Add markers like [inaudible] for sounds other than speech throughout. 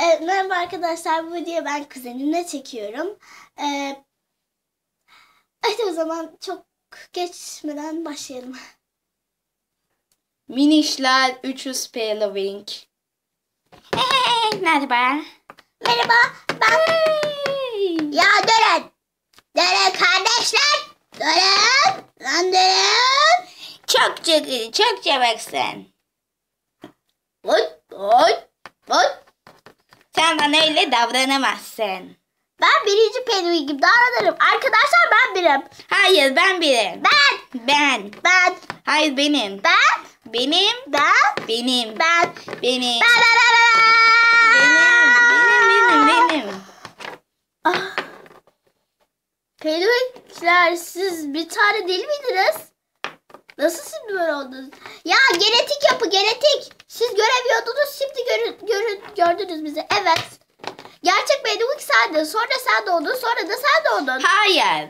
Evet, merhaba arkadaşlar. Bu videoyu ben kuzenimle çekiyorum. Ee, hadi o zaman çok geçmeden başlayalım. Minişler 300 Wink. Hey, merhaba. Merhaba, ben... Ya durun. Durun kardeşler. Durun. Lan durun. Çok çok çok çabuksun. Oy, oy, oy. Sen bana öyle davranamazsın. Ben birinci gibi davranırım. Arkadaşlar ben birim. Hayır ben birim. Ben, Ben. ben, Hayır benim. ben, Benim. ben, Benim. ben. Benim. Ben, ben, ben, ben. Benim. Benim. Benim. Benim. Ah. Siz bir tane değil miydiniz? Nasıl şimdi böyle oldunuz? Ya genetik yapı genetik. Siz göremiyordunuz şimdi görü, görü, gördünüz bizi. Evet. Gerçek penguin sendin. Sonra sen doğdun. Sonra da sen doğdun. Hayır.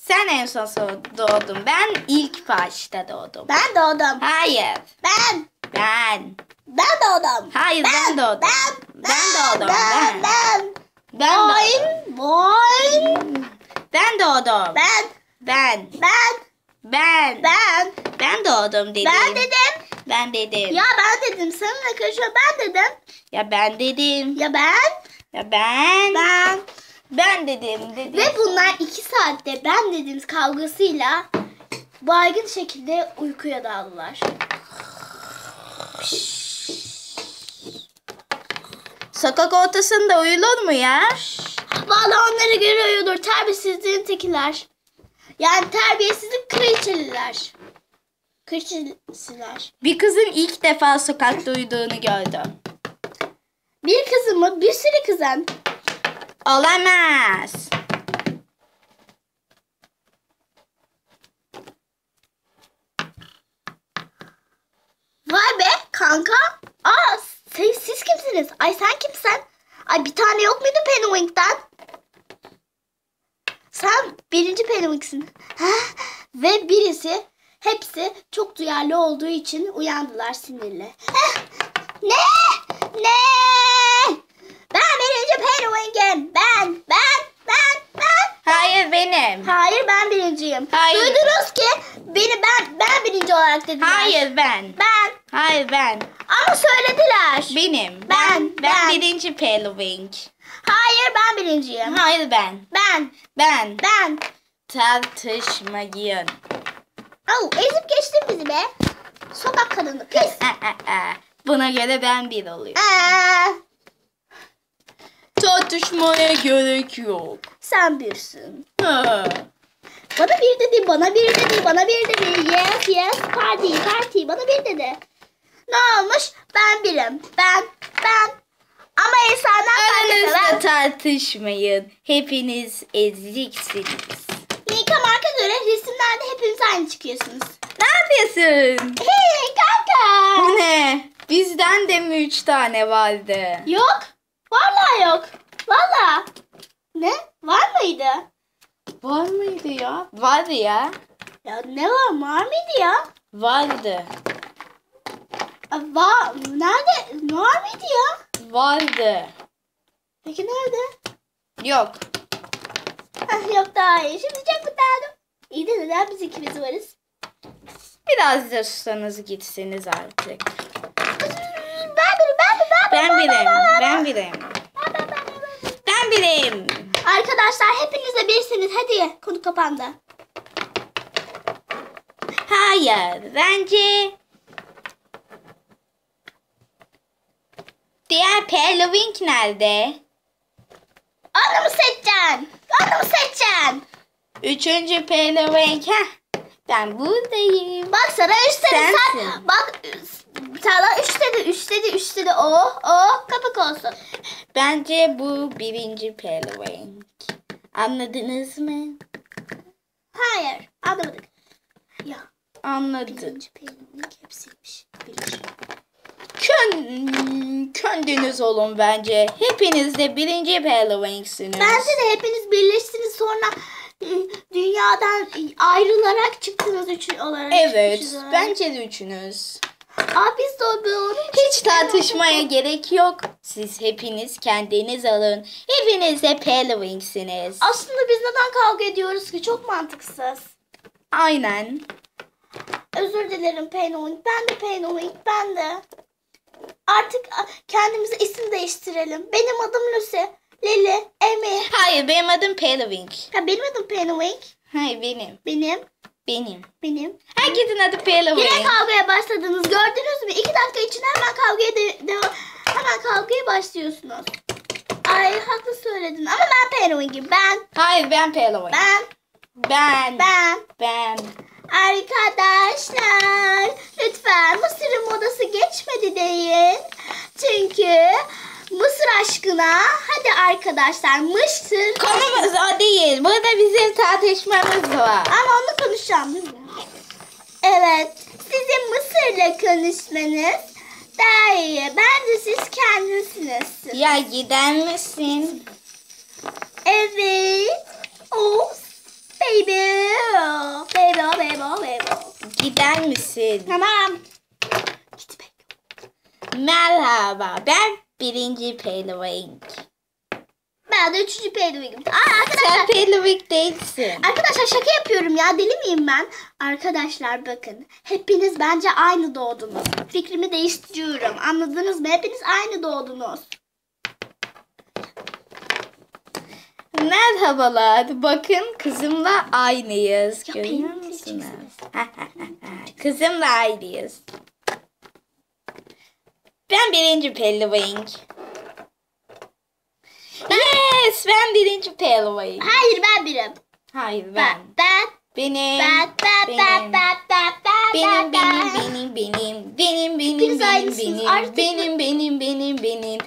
Sen en son so- doğdun. Ben ilk başta doğdum. Ben doğdum. Hayır. Ben. Ben. Ben doğdum. Hayır ben, doğdum. Ben. Ben doğdum. Ben. Ben. Ben. Ben doğdum. Boing. Ben doğdum. Ben. Ben. Ben. Ben. Ben. Ben doğdum dedim. Ben dedim. Ben dedim. Ya ben dedim. Seninle karışıyor. Ben dedim. Ya ben dedim. Ya ben. Ya ben. Ben. Ben dedim dedim. Ve bunlar iki saatte ben dediğimiz kavgasıyla baygın şekilde uykuya daldılar. Sokak ortasında uyulur mu ya? Vallahi onları görüyordur terbiyesizliğin tekiler. Yani terbiyesizlik kraliçeliler. Kraliçesiler. Bir kızın ilk defa sokakta uyuduğunu gördüm. Bir kızın mı? Bir sürü kızın. Olamaz. Vay be kanka. Aa siz, siz kimsiniz? Ay sen kimsin? Ay bir tane yok muydu Penguin'den? Sen birinci Penguin'sin. Ve birisi hepsi çok duyarlı olduğu için uyandılar sinirli. Heh, [laughs] Ne? Ne? Ben birinci Penguin'im. Ben, ben, ben, ben. Hayır benim. Hayır ben birinciyim. Hayır. Duydunuz ki beni ben ben birinci olarak dediler. Hayır ben. Ben. Hayır ben. Ama söylediler. Benim. Ben, Ben, ben. birinci Pelwink. Hayır ben birinciyim. Hayır ben. Ben. Ben. Ben. Tartışmayın. Oh, ezip geçtin bizi be. Sokak kadını pis. [laughs] Buna göre ben bir oluyorum. Aa, Tartışmaya gerek yok. sen birsin. Ha. Bana bir dedi, bana bir dedi, bana bir dedi. Yes, yes, party, party. Bana bir dedi. Ne olmuş? Ben birim. Ben, ben. Ama insanlar Aranızda tartışmayın. Hepiniz eziksiniz. Nika marka resimlerde hepiniz aynı çıkıyorsunuz. Ne yapıyorsun? Hey kanka. Bu ne? Bizden de mi üç tane vardı? Yok. Vallahi yok. Vallahi. Ne? Var mıydı? Var mıydı ya? Vardı ya. Ya ne var? Var mıydı ya? Vardı. Var. Nerede? Var mıydı ya? Vardı. Peki nerede? Yok. Ah, yok daha iyi. Şimdi çok mutlu oldum. İyi de neden biz ikimiz varız? Biraz da susanız gitseniz artık. Ben birim, ben birim, ben birim. Arkadaşlar hepiniz de birsiniz. Hadi konu kapandı. Hayır. Bence Diğer Perlwink nerede? Onu mu seçeceksin? Onu mu seçeceksin? Üçüncü Perlwink. Heh. Ben buradayım. Bak sana üç dedi sen. Bak sana üç dedi, üç dedi, üç dedi. Oh, oh, kapak olsun. Bence bu birinci Perlwink. Anladınız mı? Hayır, anlamadık. Ya, Anladım. birinci peynirlik hepsiymiş. Birinci. Kön, kendiniz olun bence. Hepiniz de birinci Perlwink'siniz. Bence de hepiniz birleştiniz sonra dünyadan ayrılarak çıktınız üç olarak. Evet. üçüz olarak. Bence de üçünüz. Aa biz de onun Hiç tartışmaya gerek yok. Siz hepiniz kendiniz alın. Hepiniz de Pelewings'iniz. Aslında biz neden kavga ediyoruz ki? Çok mantıksız. Aynen. Özür dilerim Penguin. Ben de Penguin. Ben de. Artık kendimize isim değiştirelim. Benim adım Lucy. Lily, Amy. Hayır benim adım Pelewing. Ha, benim adım Penguin. Hayır benim. Benim. Benim. Benim. Herkesin adı Yine Pelewing. kavgaya başladınız. Gördünüz mü? İki dakika içinde hemen kavgaya de, devam. Hemen kavgaya başlıyorsunuz. Ay haklı söyledin. Ama ben Penguin'im. Ben. Hayır ben Pelewing. Ben. Ben. Ben. Ben. Arkadaşlar lütfen Mısır'ın modası geçmedi deyin. Çünkü Aşkına hadi arkadaşlar Mısır Konumuz o değil. Burada bizim tartışmamız var. ama onu konuşacağım değil mi? Evet sizin Mısır'la konuşmanız daha iyi. Bence siz kendisiniz. Ya gider misin? Evet. Oh baby. Baby baby baby. Gider misin? Tamam. Merhaba ben birinci Pelewing. Ben de üçüncü Penguin'im. Aa Sen arkadaşlar. Pelewing değilsin. Arkadaşlar şaka yapıyorum ya deli miyim ben? Arkadaşlar bakın hepiniz bence aynı doğdunuz. Fikrimi değiştiriyorum anladınız mı? Hepiniz aynı doğdunuz. Merhabalar. Bakın kızımla aynıyız. Ya Görüyor musunuz? [laughs] kızımla aynıyız. Ben birinci Pelewing. Yes, ben birinci Pelewing. Hayır ben birim. Hayır ben. Ben ben Benim. ben ben benim. ben ben ben ben Benim ben benim benim benim benim benim Hepiniz benim aynısınız. benim Artık- benim benim benim benim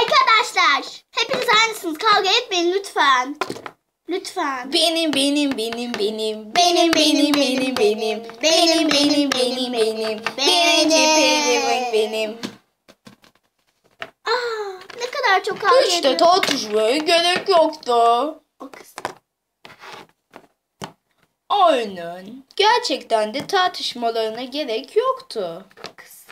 Arkadaşlar hepiniz aynısınız kavga etmeyin lütfen. Lütfen. benim benim benim benim benim benim benim benim benim benim benim benim birinci Pelewing benim. Aa, ne ediyoruz. tartışmaya gerek yoktu. O kız. Aynen. Gerçekten de tartışmalarına gerek yoktu. kız.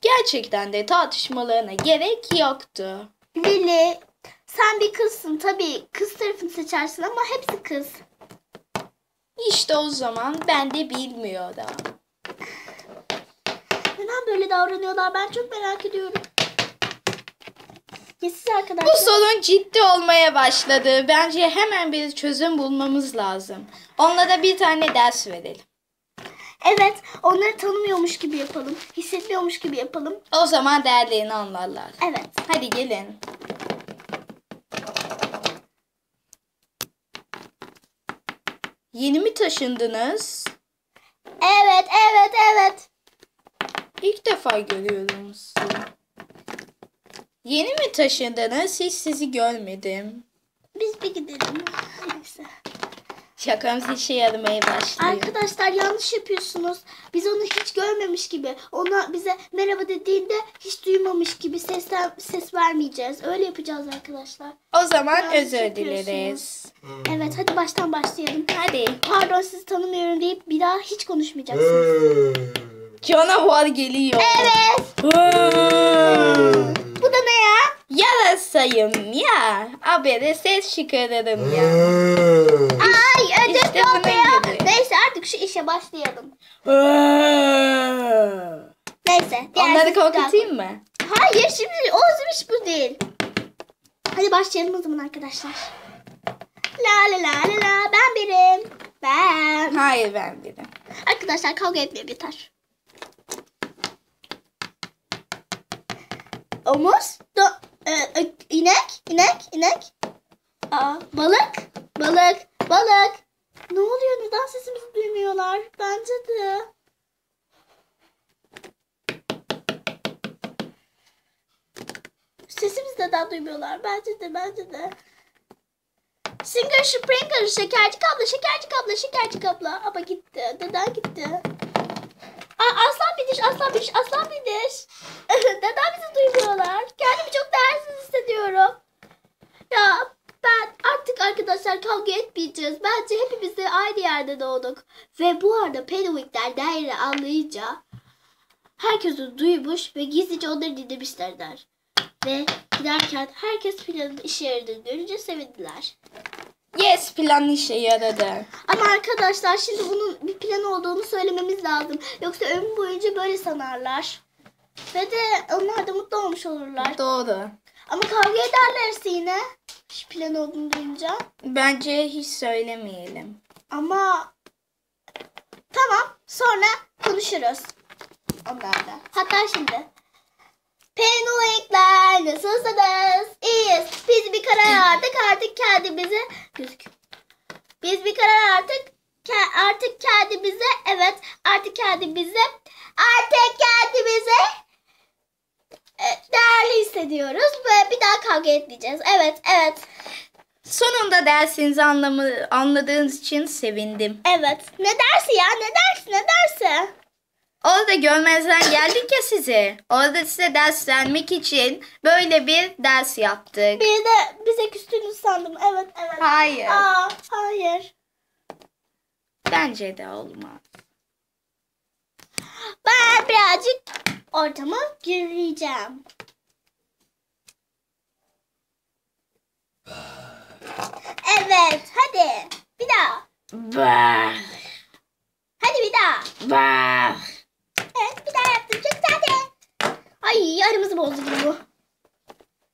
Gerçekten de tartışmalarına gerek yoktu. Lili sen bir kızsın tabii kız tarafını seçersin ama hepsi kız. İşte o zaman ben de bilmiyordum. Neden böyle davranıyorlar ben çok merak ediyorum. Ya siz Bu arkadaşlar? sorun ciddi olmaya başladı. Bence hemen bir çözüm bulmamız lazım. Onlara bir tane ders verelim. Evet onları tanımıyormuş gibi yapalım. Hissetmiyormuş gibi yapalım. O zaman değerlerini anlarlar. Evet. Hadi gelin. Yeni mi taşındınız? Evet evet evet. İlk defa görüyorum sizi. Yeni mi taşındınız? Hiç sizi görmedim. Biz bir gidelim. Neyse. Şakamız işe yaramaya başlıyor. Arkadaşlar yanlış yapıyorsunuz. Biz onu hiç görmemiş gibi. Ona bize merhaba dediğinde hiç duymamış gibi seslen, ses vermeyeceğiz. Öyle yapacağız arkadaşlar. O zaman Yanlış özür yapıyorsunuz. dileriz. Evet hadi baştan başlayalım. Hadi. Pardon sizi tanımıyorum deyip bir daha hiç konuşmayacaksınız. Canavar geliyor. Evet. Ne ya? Yarasayım ya. Habere ses çıkarırım ya. Ay ödül İşte yok bunun ya. gibi. Neyse artık şu işe başlayalım. Neyse. diğer Onları sesi korkutayım mı? Hayır şimdi o iş bu değil. Hadi başlayalım o zaman arkadaşlar. La la la la la ben birim. Ben. Hayır ben dedim. Arkadaşlar kavga etmeye yeter. Omuz. Do, e, e, inek. inek, inek. Aa, balık. Balık. Balık. Ne oluyor? Neden sesimizi duymuyorlar? Bence de. Sesimizi neden duymuyorlar? Bence de, bence de. Singer Springer, şekerci abla, şekerci abla, şekerci abla. Ama gitti. Neden gitti? Aa, aslan bidiş, aslan bidiş, aslan bidiş. [laughs] Neden bizi duymuyorlar? Kendimi çok değersiz hissediyorum. Ya ben artık arkadaşlar kavga etmeyeceğiz. Bence hepimiz de aynı yerde doğduk. Ve bu arada Pennywig'ler değeri anlayınca herkesi duymuş ve gizlice onları dinlemişler der. Ve giderken herkes planın işe yaradığını görünce sevindiler. Yes plan işe yaradı. Ama arkadaşlar şimdi bunun bir plan olduğunu söylememiz lazım. Yoksa ömür boyunca böyle sanarlar. Ve de onlar da mutlu olmuş olurlar. Doğru. Ama kavga ederlerse yine. Şu plan olduğunu duyunca. Bence hiç söylemeyelim. Ama tamam sonra konuşuruz onlarla. Hatta şimdi. Penguinler nasılsınız? İyiyiz. Biz bir artık kendimize gözük. Biz bir karar. Ke- artık kendimize evet artık kendimize artık kendimize e, değerli hissediyoruz ve bir daha kavga etmeyeceğiz. Evet evet Sonunda dersinizi anlamı, anladığınız için sevindim. evet. Ne dersi ya ne dersi ne dersi? Orada görmezden geldik ya sizi. Orada size ders vermek için böyle bir ders yaptık. Bir de bize küstüğünüzü sandım. Evet evet. Hayır. Aa, hayır. Bence de olmaz. Ben birazcık ortama gireceğim. Evet, hadi. Bir daha. Bah, Hadi bir daha. bah. Evet, bir daha yaptım. Çok güzeldi. Ay, aramızı bozdu gibi bu.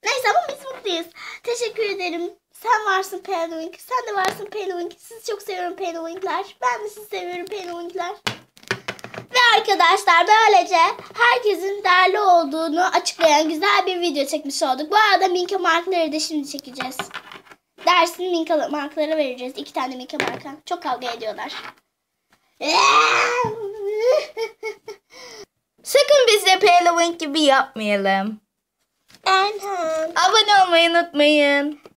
Neyse ama biz mutluyuz. Teşekkür ederim. Sen varsın Penguin. Sen de varsın Penguin. Sizi çok seviyorum Penguin'ler. Ben de sizi seviyorum Penguin'ler. Ve arkadaşlar böylece herkesin değerli olduğunu açıklayan güzel bir video çekmiş olduk. Bu arada Minka markları da şimdi çekeceğiz. Dersin Minka markları vereceğiz. İki tane Minka marka. Çok kavga ediyorlar. [laughs] Sakın biz de Pale gibi yapmayalım. Enhan. Abone olmayı unutmayın.